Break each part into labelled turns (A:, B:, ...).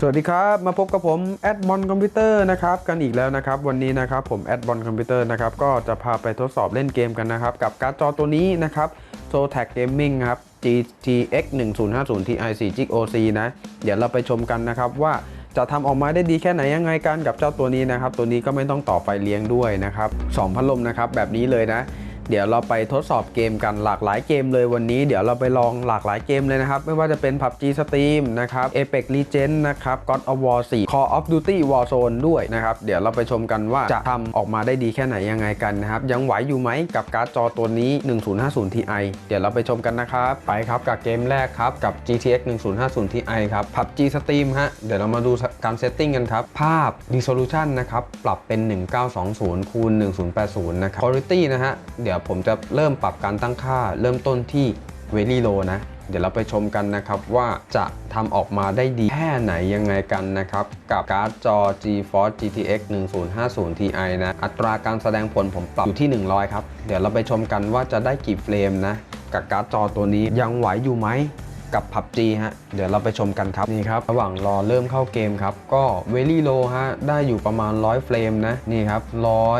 A: สวัสดีครับ มาพบกับผมแอดบอลคอมพิวเตอร์นะครับกันอีกแล้วนะครับ วันนี้นะครับผมแอดบอลคอมพิวเตอร์นะครับก็จะพาไปทดสอบเล่นเกมกันนะครับ กับการ์ดจอตัวนี้นะครับ s o t a c Gaming ครับ GTX 1050 Ti 4 Gig OC นะ เดี๋ยวเราไปชมกันนะครับว่าจะทำออกมาได้ดีแค่ไหนยังไงกันกับเจ้าตัวนี้นะครับ ตัวนี้ก็ไม่ต้องต่อไฟเลี้ยงด้วยนะครับสองพัดลมนะครับแบบนี้เลยนะ เดี๋ยวเราไปทดสอบเกมกันหลากหลายเกมเลยวันนี้ เดี๋ยวเราไปลองหลากหลายเกมเลยนะครับ ไม่ว่าจะเป็น PUBG Steam นะครับ Apex Legends นะครับ God of War 4 Call of Duty Warzone ด้วยนะครับ เดี๋ยวเราไปชมกันว่าจะทำออกมาได้ดีแค่ไหนยังไงกันนะครับ ยังไหวอยู่ไหมกับการ์ดจอตัวนี้ 1050 Ti เดี๋ยวเราไปชมกันนะครับ ไปครับกับเกมแรกครับกับ GTX 1050 Ti ครับ PUBG Steam ฮะ เดี๋ยวเรามาดูการเซตติ้งกันครับ ภาพ Resolution นะครับ ปรับเป็น 1920คูณ1080 นะครับ Quality นะฮะ เดี๋ยวผมจะเริ่มปรับการตั้งค่า เริ่มต้นที่ Very Low นะ เดี๋ยวเราไปชมกันนะครับว่าจะทำออกมาได้ดีแค่ไหนยังไงกันนะครับ กับการ์ดจอ GeForce GTX 1050 Ti นะ อัตราการแสดงผลผมปรับอยู่ที่ 100 ครับ เดี๋ยวเราไปชมกันว่าจะได้กี่เฟรมนะ กับการ์ดจอตัวนี้ยังไหวอยู่ไหม กับ PUBG ฮะ เดี๋ยวเราไปชมกันครับนี่ครับ ระหว่างรอเริ่มเข้าเกมครับ ก็ Very Low ฮะ ได้อยู่ประมาณ 100 เฟรมนะ นี่ครับ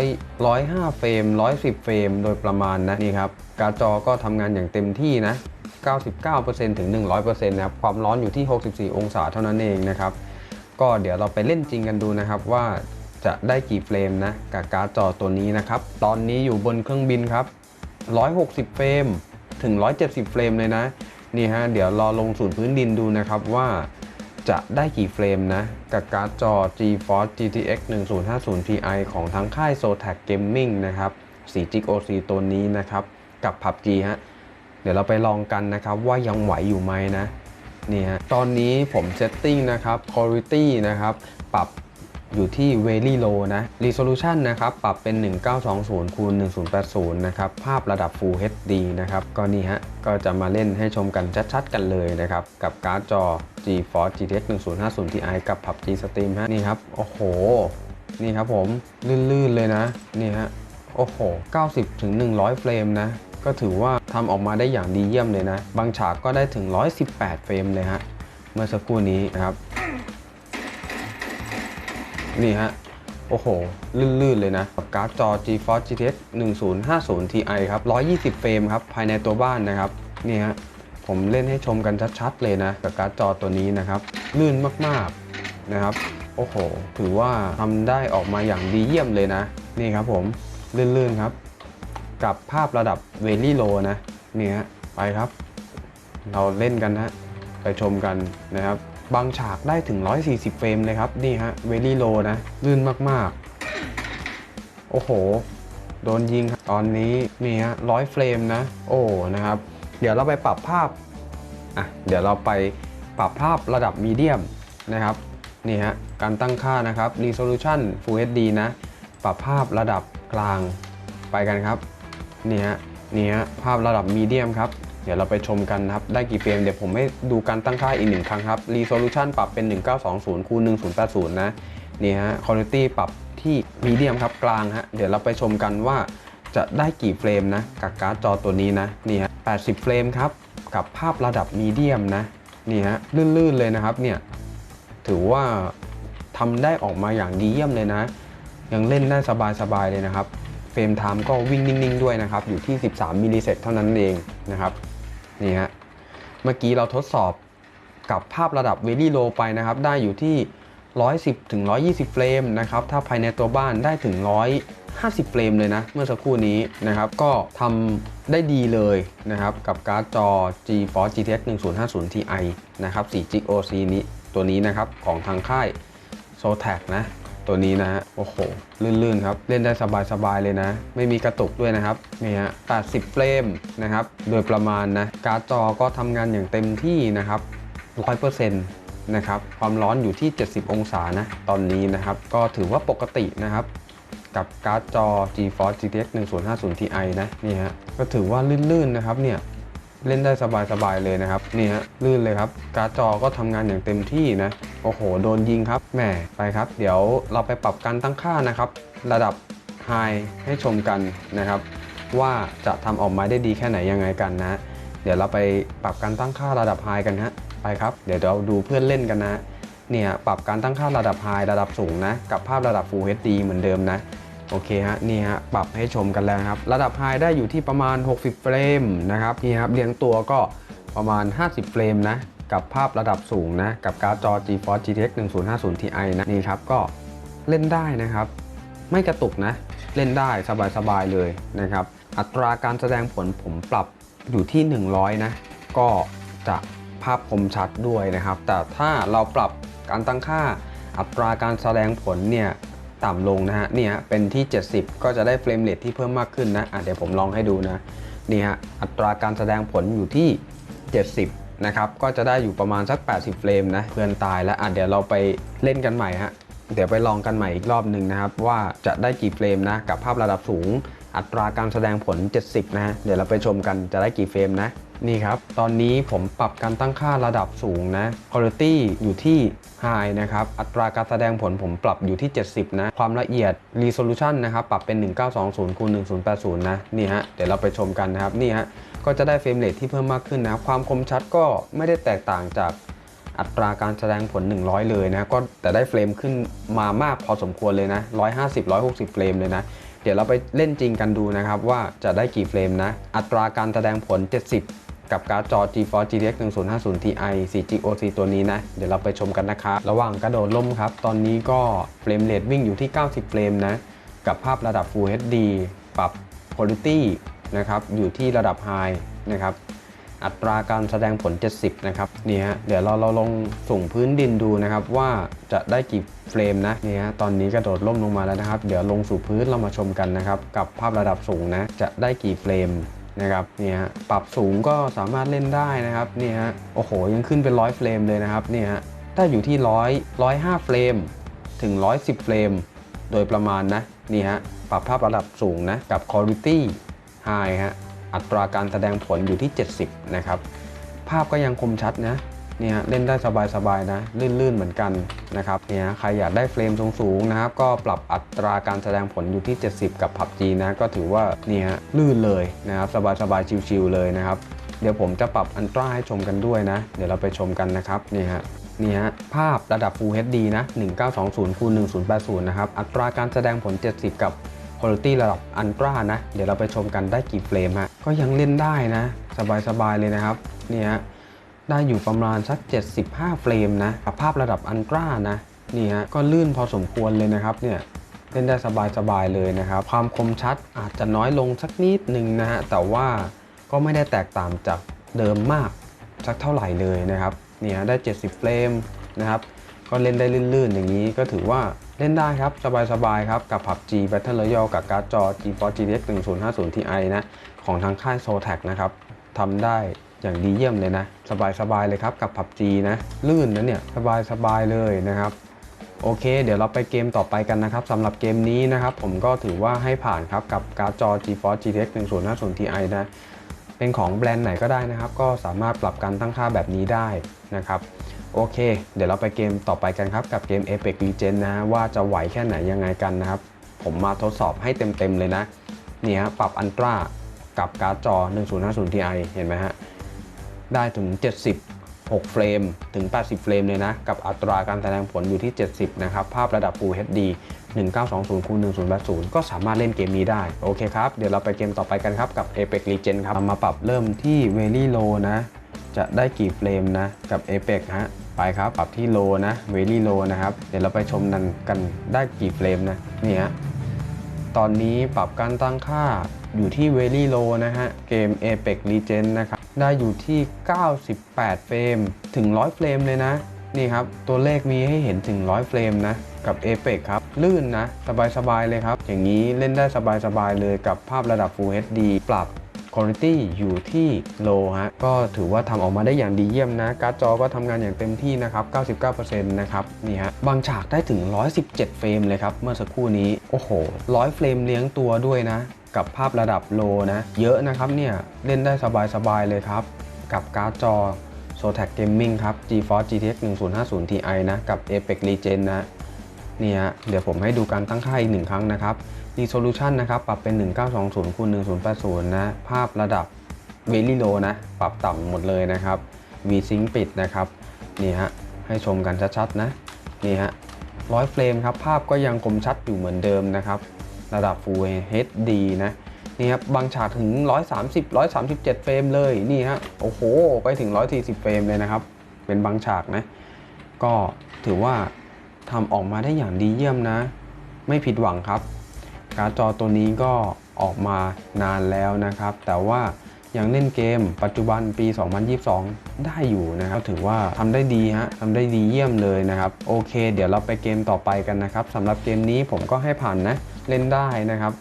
A: 100 105เฟรม 110 เฟรม โดยประมาณนะ นี่ครับ การ์ดจอก็ทำงานอย่างเต็มที่นะ 99%ถึง 100%นะครับ ความร้อนอยู่ที่ 64 องศาเท่านั้นเองนะครับ ก็เดี๋ยวเราไปเล่นจริงกันดูนะครับว่าจะได้กี่เฟรมนะกับการ์ดจอตัวนี้นะครับ ตอนนี้อยู่บนเครื่องบินครับ 160 เฟรม ถึง 170 เฟรมเลยนะ นี่ฮะเดี๋ยวรอลงศูนย์พื้นดินดูนะครับว่าจะได้กี่เฟรมนะ กับการ์ดจอ GeForce GTX 1050 Ti ของทั้งค่าย Zotac Gaming นะครับ4 g OC ตัวนี้นะครับ กับ PUBG ฮะ เดี๋ยวเราไปลองกันนะครับว่ายังไหวอยู่ไหมนะ นี่ฮะ ตอนนี้ผมเซตติ้งนะครับ Quality นะครับ ปรับ อยู่ที่ Very Low นะ Resolution นะครับ ปรับเป็น 1920คูณ1080 นะครับ ภาพระดับ Full HD นะครับ ก็นี่ฮะ ก็จะมาเล่นให้ชมกันชัดๆ กันเลยนะครับ กับการ์ดจอ GeForce GTX 1050 Ti กับ PUBG Steam ฮะ นี่ครับ โอ้โห นี่ครับผม ลื่นๆ เลยนะ นี่ฮะ โอ้โห 90ถึง100 เฟรมนะ ก็ถือว่าทำออกมาได้อย่างดีเยี่ยมเลยนะ บางฉากก็ได้ถึง 118 เฟรมเลยฮะ เมื่อสักครู่นี้นะครับ นี่ฮะ โอ้โห ลื่นๆ เลยนะ กับการ์ดจอ GeForce GTX 1050 Ti ครับ 120 เฟรมครับ ภายในตัวบ้านนะครับ นี่ฮะ ผมเล่นให้ชมกันชัดๆ เลยนะ กับการ์ดจอตัวนี้นะครับ ลื่นมากๆ นะครับ โอ้โห ถือว่าทำได้ออกมาอย่างดีเยี่ยมเลยนะ นี่ครับผม ลื่นๆ ครับ กับภาพระดับ Very Low นะ นี่ฮะ ไปครับ เราเล่นกันฮะไปชมกันนะครับ บางฉากได้ถึง 140 เฟรมเลยครับ นี่ฮะ Very Low นะ ลื่นมากๆ โอ้โห โดนยิงครับตอนนี้นี่ฮะร้อยเฟรมนะ โอ้นะครับ เดี๋ยวเราไปปรับภาพอะเดี๋ยวเราไปปรับภาพระดับมีเดียมนะครับนี่ฮะการตั้งค่านะครับ Resolution Full HD นะ ปรับภาพระดับกลางไปกันครับนี่ฮะนี่ฮะภาพระดับมีเดียมครับ เดี๋ยวเราไปชมกันครับ ได้กี่เฟรมเดี๋ยวผมให้ดูการตั้งค่าอีกหนึ่งครั้งครับ Resolution ปรับเป็น 1920คูณ1080 นะ นี่ฮะ Quality ปรับที่มีเดียมครับกลางฮะ เดี๋ยวเราไปชมกันว่าจะได้กี่เฟรมนะกับการ์ดจอตัวนี้นะ นี่ฮะ 80 เฟรมครับ กับภาพระดับมีเดียมนะ นี่ฮะ ลื่นๆเลยนะครับเนี่ย ถือว่าทำได้ออกมาอย่างดีเยี่ยมเลยนะ ยังเล่นได้สบายๆเลยนะครับ เฟรมไทม์ก็วิ่งนิ่งๆด้วยนะครับ อยู่ที่ 13 มิลลิเซกเท่านั้นเองนะครับ นี่ฮะเมื่อกี้เราทดสอบกับภาพระดับ Very Low ไปนะครับ ได้อยู่ที่ 110ถึง120 เฟรมนะครับ ถ้าภายในตัวบ้านได้ถึง 150 เฟรมเลยนะ เมื่อสักครู่นี้นะครับ ก็ทำได้ดีเลยนะครับ กับการ์ดจอ GeForce GTX 1050 Ti นะครับ4 g OC นี้ตัวนี้นะครับ ของทางค่าย Zotac นะ ตัวนี้นะฮะโอ้โหลื่นๆครับ เล่นได้สบายๆเลยนะ ไม่มีกระตุกด้วยนะครับนี่ฮะ80เฟรมนะครับ โดยประมาณนะการ์ดจอก็ทำงานอย่างเต็มที่นะครับ100%นะครับความร้อนอยู่ที่ 70 องศานะตอนนี้นะครับ ก็ถือว่าปกตินะครับกับการ์ดจอ GeForce GTX 1050 Ti นะนี่ฮะก็ถือว่าลื่นๆนะครับเนี่ย เล่นได้สบายๆเลยนะครับนี่ฮะลื่นเลยครับ การ์ดจอก็ทำงานอย่างเต็มที่นะ โอ้โห โดนยิงครับแหมไปครับ เดี๋ยวเราไปปรับการตั้งค่านะครับ ระดับ High ให้ชมกันนะครับ ว่าจะทำออกมาได้ดีแค่ไหนยังไงกันนะ เดี๋ยวเราไปปรับการตั้งค่าระดับ High กันฮะไปครับ เดี๋ยวเราดูเพื่อนเล่นกันนะเนี่ยปรับการตั้งค่าระดับ High ระดับสูงนะ กับภาพระดับ Full HD เหมือนเดิมนะ โอเคฮะนี่ฮะปรับให้ชมกันแล้วครับ ระดับ High ได้อยู่ที่ประมาณ 60 เฟรมนะครับนี่ครับเรียงตัวก็ประมาณ 50 เฟรมนะกับภาพระดับสูงนะกับการ์ดจอ GeForce GTX 1050 Ti นะนี่ครับก็เล่นได้นะครับ ไม่กระตุกนะ เล่นได้สบายๆเลยนะครับ อัตราการแสดงผลผมปรับอยู่ที่ 100 นะ ก็จะภาพคมชัดด้วยนะครับ แต่ถ้าเราปรับการตั้งค่าอัตราการแสดงผลเนี่ย ต่ำลงนะฮะเนี่ยเป็นที่ 70 ก็จะได้เฟรมเรทที่เพิ่มมากขึ้นนะอะเดี๋ยวผมลองให้ดูนะนี่ฮะอัตราการแสดงผลอยู่ที่ 70 นะครับ ก็จะได้อยู่ประมาณสัก 80 เฟรมนะเพื่อนตายแล้วอะเดี๋ยวเราไปเล่นกันใหม่ฮะเดี๋ยวไปลองกันใหม่อีกรอบหนึ่งนะครับ ว่าจะได้กี่เฟรมนะกับภาพระดับสูง อัตราการแสดงผล 70 นะฮะ เดี๋ยวเราไปชมกันจะได้กี่เฟรมนะ นี่ครับ ตอนนี้ผมปรับการตั้งค่าระดับสูงนะ Quality อยู่ที่ High นะครับ อัตราการแสดงผลผมปรับอยู่ที่ 70 นะ ความละเอียด Resolution นะครับ ปรับเป็น 1920คูณ1080 นะ นี่ฮะ เดี๋ยวเราไปชมกันนะครับ นี่ฮะ ก็จะได้เฟรมเรทที่เพิ่มมากขึ้นนะ ความคมชัดก็ไม่ได้แตกต่างจากอัตราการแสดงผล 100 เลยนะ ก็แต่ได้เฟรมขึ้นมามากพอสมควรเลยนะ 150 160 เฟรมเลยนะ เดี๋ยวเราไปเล่นจริงกันดูนะครับ ว่าจะได้กี่เฟรมนะ อัตราการแสดงผล 70 กับการ์ดจอ GeForce GTX 1050 Ti 4GOC ตัวนี้นะ เดี๋ยวเราไปชมกันนะครับ ระหว่างกระโดดล่มครับ ตอนนี้ก็เฟรมเรทวิ่งอยู่ที่ 90 เฟรมนะ กับภาพระดับ Full HD ปรับ Quality นะครับ อยู่ที่ระดับ High นะครับ อัตราการแสดงผล 70 นะครับนี่ฮะเดี๋ยวเราเราลองส่งพื้นดินดูนะครับว่าจะได้กี่เฟรมนะนี่ฮะตอนนี้กระโดดล่มลงมาแล้วนะครับ เดี๋ยวลงสู่พื้นเรามาชมกันนะครับ กับภาพระดับสูงนะจะได้กี่เฟรมนะครับนี่ฮะปรับสูงก็สามารถเล่นได้นะครับนี่ฮะโอ้โหยังขึ้นเป็นร้อยเฟรมเลยนะครับนี่ฮะได้อยู่ที่ร้อยร้อยห้าเฟรมถึง 110 เฟรม โดยประมาณนะนี่ฮะปรับภาพระดับสูงนะกับ Quality High ฮะ อัตราการแสดงผลอยู่ที่ 70 นะครับ ภาพก็ยังคมชัดนะเนี่ยเล่นได้สบายๆนะลื่นๆเหมือนกันนะครับเนี่ยใครอยากได้เฟรมสูงๆนะครับ ก็ปรับอัตราการแสดงผลอยู่ที่ 70 กับ PUBG นะก็ถือว่าเนี่ยลื่นเลยนะครับสบายๆชิวๆเลยนะครับ เดี๋ยวผมจะปรับอันตราให้ชมกันด้วยนะ เดี๋ยวเราไปชมกันนะครับนี่ฮะนี่ฮะภาพระดับ Full HD นะ 1920คูณ1080 นะครับ อัตราการแสดงผล 70 กับ Quality ระดับอันตรานะ เดี๋ยวเราไปชมกันได้กี่เฟรมฮะ ก็ยังเล่นได้นะ สบายๆเลยนะครับ เนี่ยฮะได้อยู่ประมาณสัก 75 เฟรมนะภาพระดับอันตรานะ นี่ฮะ ก็ลื่นพอสมควรเลยนะครับเนี่ยเล่นได้สบายๆเลยนะครับ ความคมชัดอาจจะน้อยลงสักนิดหนึ่งนะฮะ แต่ว่าก็ไม่ได้แตกต่างจากเดิมมากสักเท่าไหร่เลยนะครับ เนี่ยได้ 70 เฟรมนะครับ ก็เล่นได้ลื่นๆอย่างนี้ก็ถือว่า เล่นได้ครับ สบายๆครับ กับ PUBG Battle Royale กับการ์ดจอ GeForce GTX 1050 Ti นะ ของทางค่าย Zotac นะครับทำได้อย่างดีเยี่ยมเลยนะ สบายๆเลยครับกับ PUBG นะ ลื่นนะเนี่ย สบายๆเลยนะครับโอเค เดี๋ยวเราไปเกมต่อไปกันนะครับสำหรับเกมนี้นะครับ ผมก็ถือว่าให้ผ่านครับกับการ์ดจอ GeForce GTX 1050 Ti นะ เป็นของแบรนด์ไหนก็ได้นะครับ ก็สามารถปรับการตั้งค่าแบบนี้ได้นะครับ โอเค เดี๋ยวเราไปเกมต่อไปกันครับ กับเกม Apex Legends นะว่าจะไหวแค่ไหนยังไงกันนะครับ ผมมาทดสอบให้เต็มๆเลยนะนี่ฮะปรับอันตรากับการ์ดจอ 1050 Ti เห็นไหมฮะ ได้ถึง 76 เฟรมถึง 80 เฟรมเลยนะ กับอัตราการแสดงผลอยู่ที่ 70 นะครับ ภาพระดับ Full HD 1920คูณ1080 ก็สามารถเล่นเกมนี้ได้ โอเคครับ เดี๋ยวเราไปเกมต่อไปกันครับ กับ Apex Legends ครับมาปรับเริ่มที่ Very Low นะ จะได้กี่เฟรมนะ กับ Apex ฮะ ไปครับ ปรับที่ Low นะ Very Low นะครับ เดี๋ยวเราไปชมนันกันได้กี่เฟรมนะนี่ฮะตอนนี้ปรับการตั้งค่าอยู่ที่ Very Low นะฮะ เกม Apex Legends นะครับ ได้อยู่ที่ 98 เฟรม ถึง 100 เฟรมเลยนะ นี่ครับ ตัวเลขมีให้เห็นถึง 100 เฟรมนะ กับ Apex ครับ ลื่นนะ สบาย ๆ เลยครับ อย่างนี้เล่นได้สบาย ๆ เลยกับภาพระดับ Full HD ปรับ Quality อยู่ที่ low ฮะก็ถือว่าทำออกมาได้อย่างดีเยี่ยมนะ การ์ดจอก็ทำงานอย่างเต็มที่นะครับ 99%นะครับนี่ฮะบางฉากได้ถึง 117 เฟรมเลยครับ เมื่อสักครู่นี้ โอ้โห 100 เฟรมเลี้ยงตัวด้วยนะ กับภาพระดับโลนะ เยอะนะครับเนี่ย เล่นได้สบายๆเลยครับ กับการ์ดจอ Zotac Gaming ครับ GeForce GTX 1050 Ti นะ กับ Apex Legend นะนี่ฮะเดี๋ยวผมให้ดูการตั้งค่าอีกหนึ่งครั้งนะครับ Resolution นะครับ ปรับเป็น 1920คูณ1080 นะ ภาพระดับ Very Low นะ ปรับต่ำหมดเลยนะครับ VSync ปิดนะครับ นี่ฮะ ให้ชมกันชัดๆนะ นี่ฮะร้อยเฟรมครับ ภาพก็ยังคมชัดอยู่เหมือนเดิมนะครับ ระดับ Full HD นะ นี่ครับ บางฉากถึง 130 137 เฟรมเลย นี่ฮะ โอ้โห ไปถึง 140 เฟรมเลยนะครับ เป็นบางฉากนะ ก็ถือว่าทำออกมาได้อย่างดีเยี่ยมนะ ไม่ผิดหวังครับ การ์ดจอตัวนี้ก็ออกมานานแล้วนะครับ แต่ว่ายังเล่นเกมปัจจุบันปี 2022 ได้อยู่นะครับ ถือว่าทำได้ดีฮะทำได้ดีเยี่ยมเลยนะครับ โอเค เดี๋ยวเราไปเกมต่อไปกันนะครับสำหรับเกมนี้ผมก็ให้ผ่านนะ เล่นได้นะครับ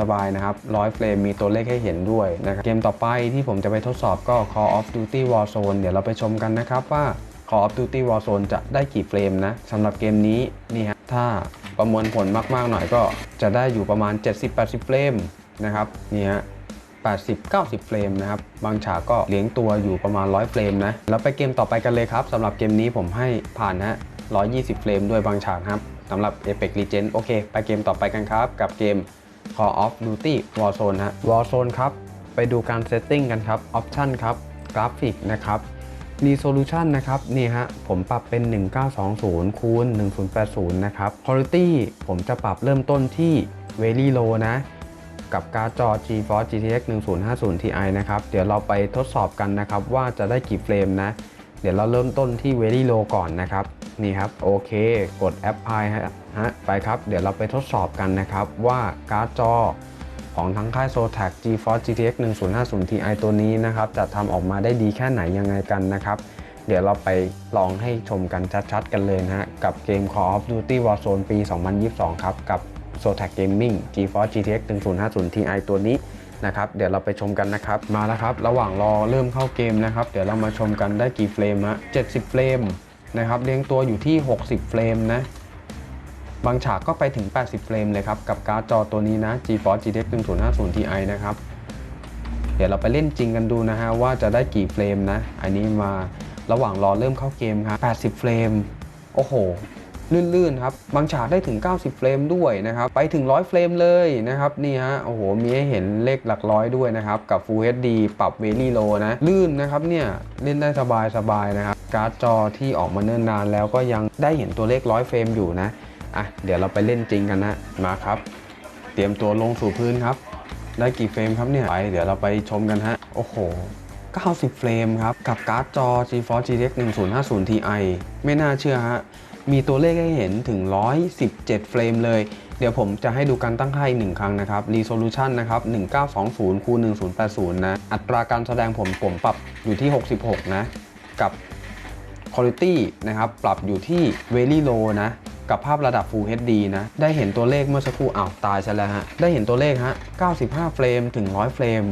A: สบายๆนะครับร้อยเฟรมมีตัวเลขให้เห็นด้วยนะครับเกมต่อไปที่ผมจะไปทดสอบก็ Call of Duty Warzone เดี๋ยวเราไปชมกันนะครับว่า Call of Duty Warzone จะได้กี่เฟรมนะสำหรับเกมนี้นี่ฮะถ้า ประมวลผลมากๆหน่อยก็จะได้อยู่ประมาณ 70-80 เฟรมนะครับนี่ฮะ80-90 เฟรมนะครับ บางฉากก็เลี้ยงตัวอยู่ประมาณ 100 เฟรมนะ แล้วไปเกมต่อไปกันเลยครับสำหรับเกมนี้ผมให้ผ่านฮะ120 เฟรมด้วยบางฉากครับสำหรับ Apex Legends โอเค ไปเกมต่อไปกันครับ กับเกม Call of Duty Warzone ฮะ Warzone ครับ ไปดูการเซตติ้งกันครับ Option ครับ กราฟิกนะครับ Resolution นะครับนี่ฮะผมปรับเป็น 1920คูณ1080 นะครับ Quality ผมจะปรับเริ่มต้นที่ Very Low นะกับการ์ดจอ GeForce GTX 1050 Ti นะครับ เดี๋ยวเราไปทดสอบกันนะครับ ว่าจะได้กี่เฟรมนะ เดี๋ยวเราเริ่มต้นที่ Very Low ก่อนนะครับ นี่ครับ โอเค กด Apply ฮะ ไปครับ เดี๋ยวเราไปทดสอบกันนะครับ ว่าการ์ดจอ ของทั้งค่าย Zotac GeForce GTX 1050 Ti ตัวนี้นะครับจะทำออกมาได้ดีแค่ไหนยังไงกันนะครับ เดี๋ยวเราไปลองให้ชมกันชัดๆ กันเลยนะฮะ กับเกม Call of Duty Warzone ปี 2022 ครับ กับ Zotac Gaming GeForce GTX 1050 Ti ตัวนี้นะครับเดี๋ยวเราไปชมกันนะครับมาแล้วครับระหว่างรอเริ่มเข้าเกมนะครับ เดี๋ยวเรามาชมกันได้กี่เฟรมฮะ70 เฟรมนะครับเลี้ยงตัวอยู่ที่ 60 เฟรมนะ บางฉากก็ไปถึง 80 เฟรมเลยครับ กับการ์ดจอตัวนี้นะ GeForce GTX 1050 Ti นะครับ เดี๋ยวเราไปเล่นจริงกันดูนะฮะว่าจะได้กี่เฟรมนะ อันนี้มาระหว่างรอเริ่มเข้าเกมครับ 80 เฟรม โอ้โห ลื่นๆครับ บางฉากได้ถึง 90 เฟรมด้วยนะครับ ไปถึง 100 เฟรมเลยนะครับ นี่ฮะ โอ้โห มีให้เห็นเลขหลักร้อยด้วยนะครับ กับ Full HD ปรับ Very Low นะ ลื่นนะครับเนี่ย เล่นได้สบายๆนะครับ การ์ดจอที่ออกมาเนิ่นนานแล้วก็ยังได้เห็นตัวเลข 100 เฟรมอยู่นะ อะเดี๋ยวเราไปเล่นจริงกันนะมาครับ เตรียมตัวลงสู่พื้นครับ ได้กี่เฟรมครับเนี่ยไปเดี๋ยวเราไปชมกันฮะโอ้โห 90 เฟรมครับ กับการ์ดจอ GeForce GTX 1050 Ti ไม่น่าเชื่อฮะมีตัวเลขให้เห็นถึง 117 เฟรมเลย เดี๋ยวผมจะให้ดูการตั้งค่าอีกหนึ่งครั้งนะครับ Resolution นะครับ 1920คูณ1080 นะ อัตราการแสดงผมผมปรับอยู่ที่ 66 นะ กับ Quality นะครับ ปรับอยู่ที่ Very Low นะ กับภาพระดับ Full HD นะ ได้เห็นตัวเลขเมื่อสักครู่อ้าวตายซะแล้วฮะ ได้เห็นตัวเลขฮะ 95 เฟรมถึง 100 เฟรม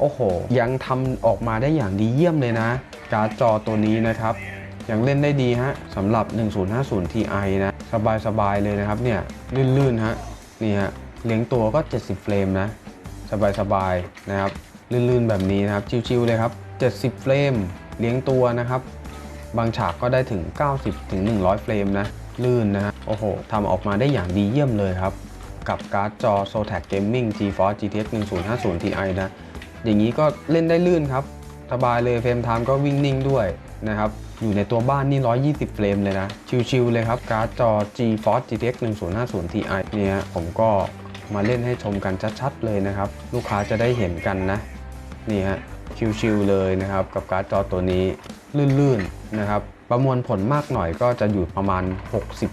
A: โอ้โห ยังทำออกมาได้อย่างดีเยี่ยมเลยนะ การ์ดจอตัวนี้นะครับ ยังเล่นได้ดีฮะสำหรับ 1050 Ti นะ สบายๆเลยนะครับเนี่ย ลื่นๆฮะ นี่ฮะ เลี้ยงตัวก็ 70 เฟรมนะ สบายๆนะครับ ลื่นๆแบบนี้นะครับ ชิวๆเลยครับ 70 เฟรม เลี้ยงตัวนะครับ บางฉากก็ได้ถึง 90ถึง100 เฟรมนะ ลื่นนะฮะ โอ้โหทำออกมาได้อย่างดีเยี่ยมเลยครับ กับการ์ดจอ Zotac Gaming GeForce GTX 1050 Ti นะ อย่างนี้ก็เล่นได้ลื่นครับ สบายเลยเฟรมไทม์ก็วิ่งนิ่งด้วยนะครับ อยู่ในตัวบ้านนี่ 120 เฟรมเลยนะ ชิวๆเลยครับ การ์ดจอ GeForce GTX 1050 Ti เนี่ยผมก็มาเล่นให้ชมกันชัดๆเลยนะครับ ลูกค้าจะได้เห็นกันนะ นี่ฮะชิวๆเลยนะครับ กับการ์ดจอตัวนี้ลื่นๆนะครับ ประมวลผลมากหน่อยก็จะอยู่ประมาณ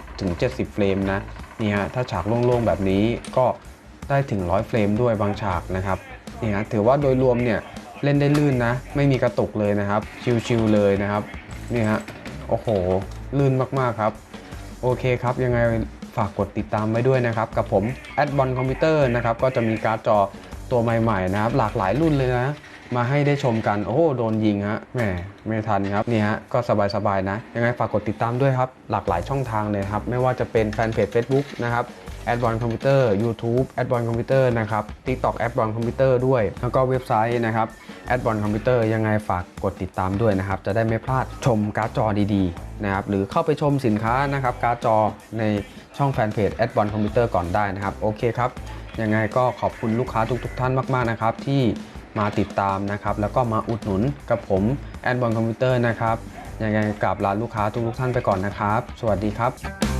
A: 60-70 เฟรมนะนี่ฮะถ้าฉากโล่งๆแบบนี้ก็ได้ถึง 100 เฟรมด้วยบางฉากนะครับนี่ฮะถือว่าโดยรวมเนี่ยเล่นได้ลื่นนะ ไม่มีกระตุกเลยนะครับ ชิวๆเลยนะครับนี่ฮะโอ้โห ลื่นมากๆครับ โอเคครับยังไงฝากกดติดตามไว้ด้วยนะครับ กับผมแอดบอลคอมพิวเตอร์นะครับก็จะมีการ์ดจอตัวใหม่ๆนะครับ หลากหลายรุ่นเลยนะ มาให้ได้ชมกัน โอ้โหโดนยิงฮะแหมไม่ทันครับนี่ฮะก็สบายๆนะ ยังไงฝากกดติดตามด้วยครับ หลากหลายช่องทางเลยครับ ไม่ว่าจะเป็นแฟนเพจ Facebook นะครับแอดบอลคอมพิวเตอร์ YouTube แอดบอลคอมพิวเตอร์นะครับ TikTok แอดบอลคอมพิวเตอร์ด้วย แล้วก็เว็บไซต์นะครับแอดบอลคอมพิวเตอร์ยังไงฝากกดติดตามด้วยนะครับ จะได้ไม่พลาดชมการ์ดจอดีๆนะครับหรือเข้าไปชมสินค้านะครับการ์ดจอในช่องแฟนเพจแอดบอลคอมพิวเตอร์ก่อนได้นะครับ โอเคครับ ยังไงก็ขอบคุณลูกค้าทุกๆ ท่านมากๆนะครับที่ มาติดตามนะครับ แล้วก็มาอุดหนุนกับผมแอดบอลคอมพิวเตอร์นะครับยังไงกราบลาลูกค้าทุกๆท่านไปก่อนนะครับ สวัสดีครับ